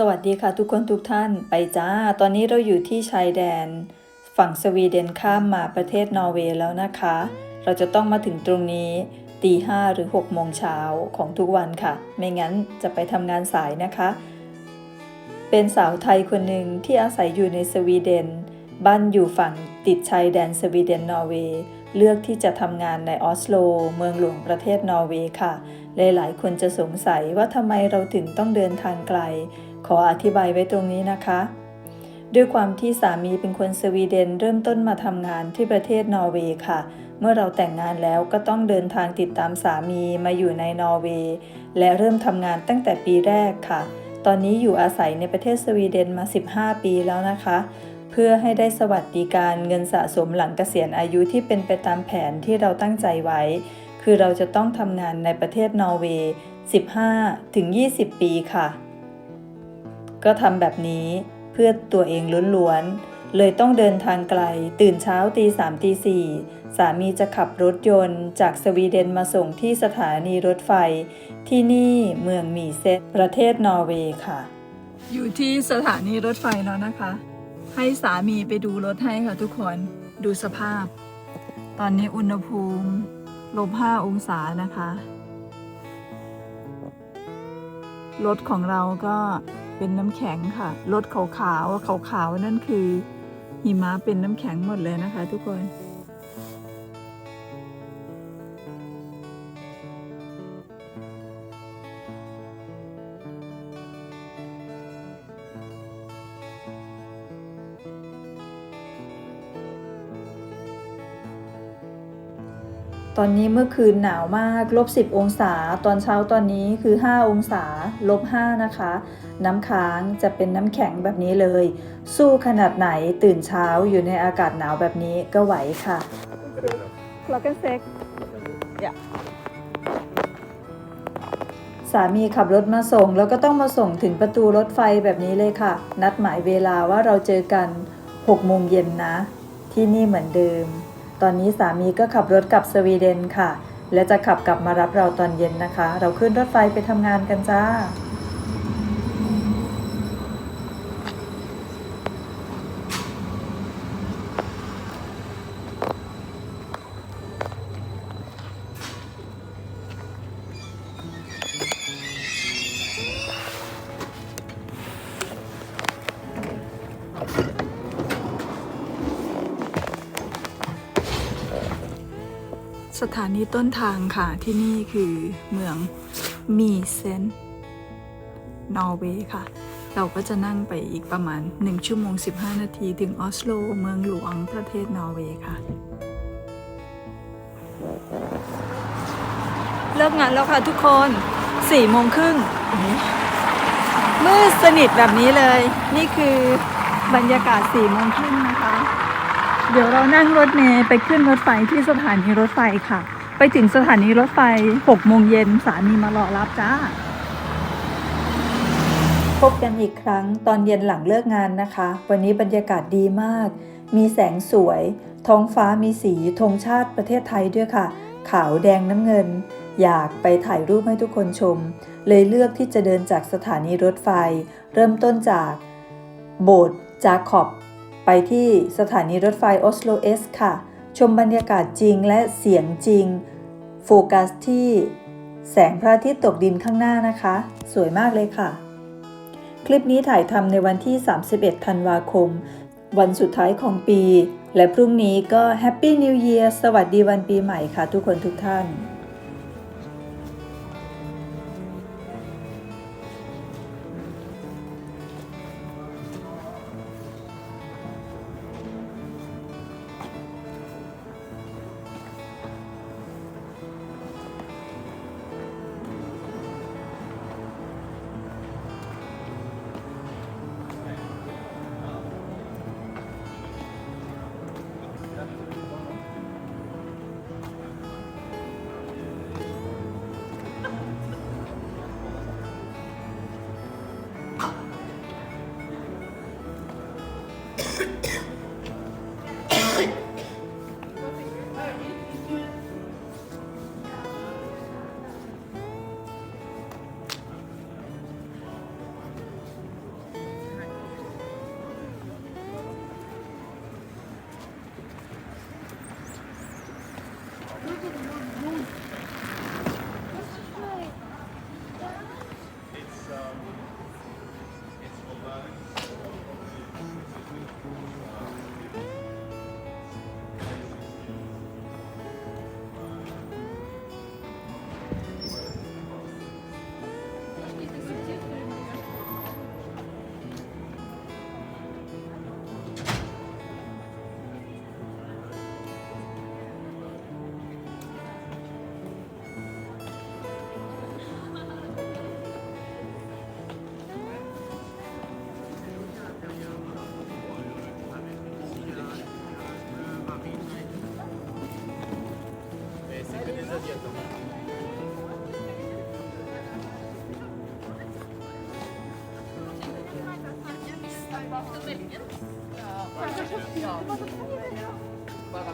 สวัสดีค่ะทุกคนทุกท่านไปจ้า ตอนนี้เราอยู่ที่ชายแดน ฝั่งสวีเดนข้ามมาประเทศนอร์เวย์แล้วนะคะ เราจะต้องมาถึงตรงนี้ตีห้าหรือ6โมงเช้าของทุกวันค่ะ ไม่งั้นจะไปทำงานสายนะคะ เป็นสาวไทยคนหนึ่งที่อาศัยอยู่ในสวีเดน บ้านอยู่ฝั่งติดชายแดนสวีเดนนอร์เวย์เลือกที่จะทำงานในออสโล เมืองหลวงประเทศนอร์เวย์ค่ะ หลายๆ คนจะสงสัยว่าทำไมเราถึงต้องเดินทางไกล ขออธิบายไว้ตรงนี้นะคะ ด้วยความที่สามีเป็นคนสวีเดนเริ่มต้นมาทำงานที่ประเทศนอร์เวย์ค่ะ เมื่อเราแต่งงานแล้วก็ต้องเดินทางติดตามสามีมาอยู่ในนอร์เวย์และเริ่มทำงานตั้งแต่ปีแรกค่ะ ตอนนี้อยู่อาศัยในประเทศสวีเดนมา 15 ปีแล้วนะคะเพื่อให้ได้สวัสดิการเงินสะสมหลังเกษียณอายุที่เป็นไปตามแผนที่เราตั้งใจไว้ คือเราจะต้องทำงานในประเทศนอร์เวย์ 15ถึง20 ปีค่ะ ก็ทำแบบนี้เพื่อตัวเองล้วนๆ เลยต้องเดินทางไกล ตื่นเช้าตีสามตีสี่สามีจะขับรถยนต์ จากสวีเดนมาส่งที่สถานีรถไฟ ที่นี่เมืองมีเซตประเทศนอร์เวย์ค่ะ อยู่ที่สถานีรถไฟแล้วนะคะ ให้สามีไปดูรถให้ค่ะทุกคนดูสภาพ ตอนนี้อุณหภูมิลบห้าองศานะคะรถของเราก็ เป็นน้ำแข็งค่ะรถขาวๆขาวขาวๆนั่นคือหิมะเป็นน้ำแข็งหมดเลยนะคะ ทุกคน ตอนนี้เมื่อคืนหนาวมากลบ 10 องศา ตอนเช้าตอนนี้คือ 5 องศาลบ 5 นะคะ น้ำค้างจะเป็นน้ำแข็งแบบนี้เลย สู้ขนาดไหนตื่นเช้าอยู่ในอากาศหนาวแบบนี้ก็ไหวค่ะ Klockan sex สามีขับรถมาส่ง แล้วก็ต้องมาส่งถึงประตูรถไฟแบบนี้เลยค่ะ นัดหมายเวลาว่าเราเจอกัน6โมงเย็นนะ ที่นี่เหมือนเดิม ตอนนี้สามีก็ขับรถกลับสวีเดนค่ะ และจะขับกลับมารับเราตอนเย็นนะคะ เราขึ้นรถไฟไปทำงานกันจ้า สถานีต้นทางค่ะที่นี่คือเมืองมีเซนนอร์เวย์ค่ะ เราก็จะนั่งไปอีกประมาณ 1 ชั่วโมง 15 นาที ถึงออสโล เมืองหลวงประเทศนอร์เวย์ค่ะ เลิกงานแล้วค่ะทุกคน4โมงครึ่งมืดสนิทแบบนี้เลย นี่คือบรรยากาศ4โมงครึ่งนะคะ เดี๋ยวเรานั่งรถเมล์ไปขึ้นรถไฟที่สถานีรถไฟค่ะ ไปถึงสถานีรถไฟ6โมงเย็นสามีมารอรับจ้า พบกันอีกครั้งตอนเย็นหลังเลิกงานนะคะ วันนี้บรรยากาศดีมาก มีแสงสวย ท้องฟ้ามีสีธงชาติประเทศไทยด้วยค่ะ ขาวแดงน้ำเงิน อยากไปถ่ายรูปให้ทุกคนชม เลยเลือกที่จะเดินจากสถานีรถไฟ เริ่มต้นจาก โบสถ์จาคอบ ไปที่สถานีรถไฟออสโลเอสค่ะ ชมบรรยากาศจริงและเสียงจริง โฟกัสที่แสงพระอาทิตย์ตกดินข้างหน้านะคะ สวยมากเลยค่ะ คลิปนี้ถ่ายทำในวันที่ 31 ธันวาคม วันสุดท้ายของปี และพรุ่งนี้ก็ Happy New Year สวัสดีวันปีใหม่ค่ะทุกคนทุกท่าน 그렇게 야, 빨리 야. 맞아,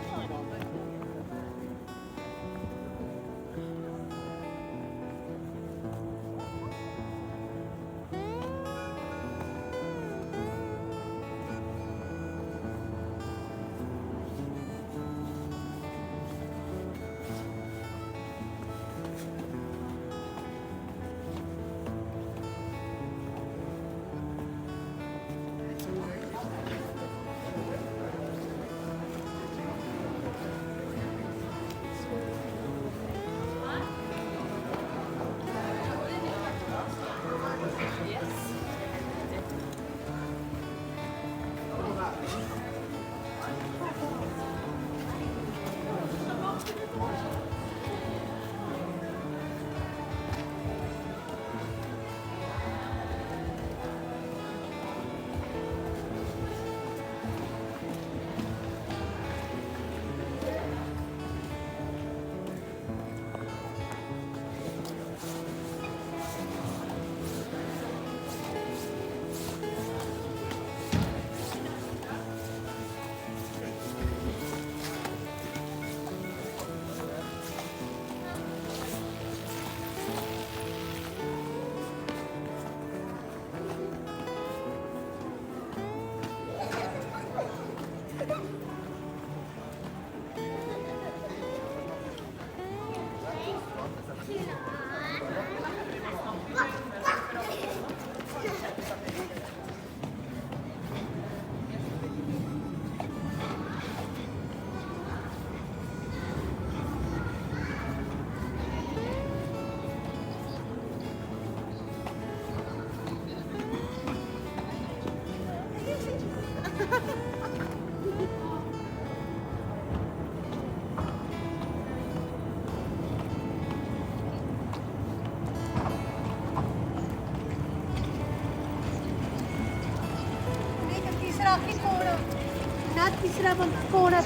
इस तरह बोलते कोड़ा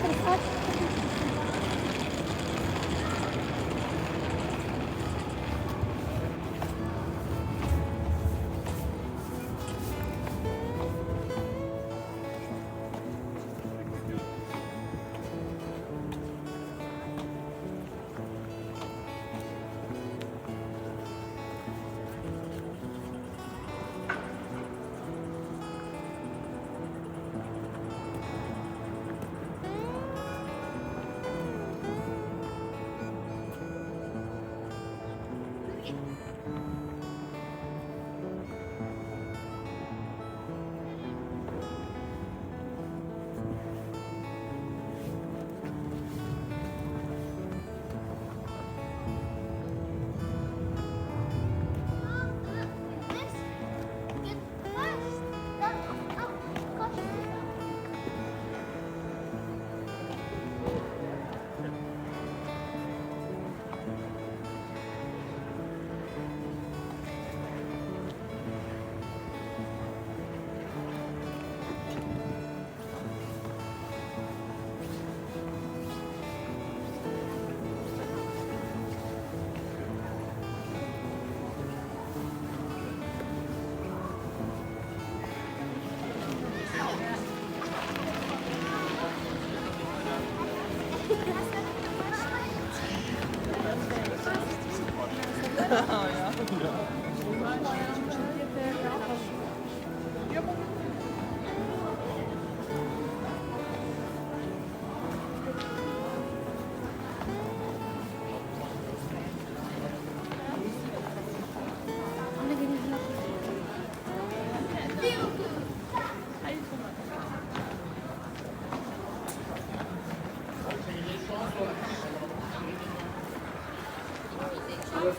oh,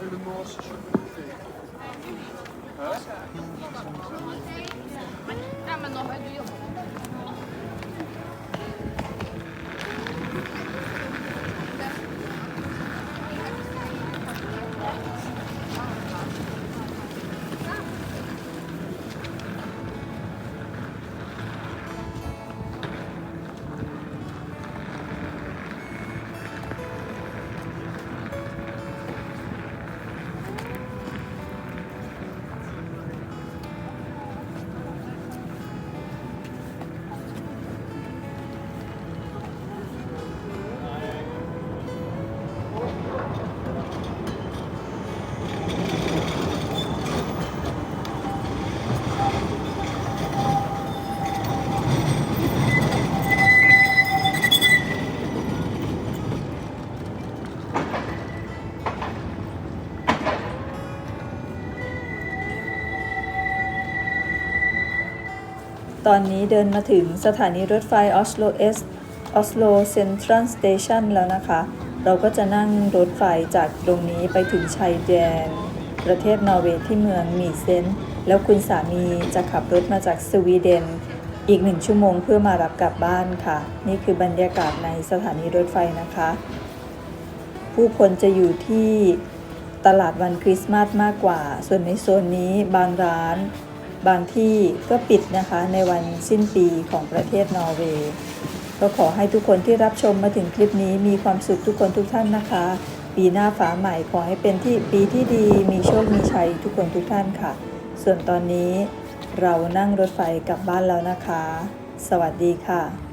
the Morse should be? Huh? ตอนนี้เดินมาถึงสถานีรถไฟออสโลเอสออสโลเซ็นทรัลสเตชันแล้วนะคะ เราก็จะนั่งรถไฟจากตรงนี้ไปถึงชายแดน ประเทศนอร์เวย์ที่เมืองมีเซนแล้วคุณสามีจะขับรถมาจากสวีเดน อีกหนึ่งชั่วโมงเพื่อมารับกลับบ้านค่ะ นี่คือบรรยากาศในสถานีรถไฟนะคะ ผู้คนจะอยู่ที่ตลาดวันคริสต์มาสมากกว่า ส่วนในโซนนี้บางร้าน บางที่ก็ปิดนะคะในวันสิ้นปีของประเทศนอร์เวย์ก็ขอให้ทุกคนที่รับชมมาถึงคลิปนี้มีความสุขทุกคนทุกท่านนะคะ ปีหน้าฟ้าใหม่ขอให้เป็นที่ปีที่ดีมีโชคมีชัยทุกคนทุกท่านค่ะ ส่วนตอนนี้เรานั่งรถไฟกลับบ้านแล้วนะคะ สวัสดีค่ะ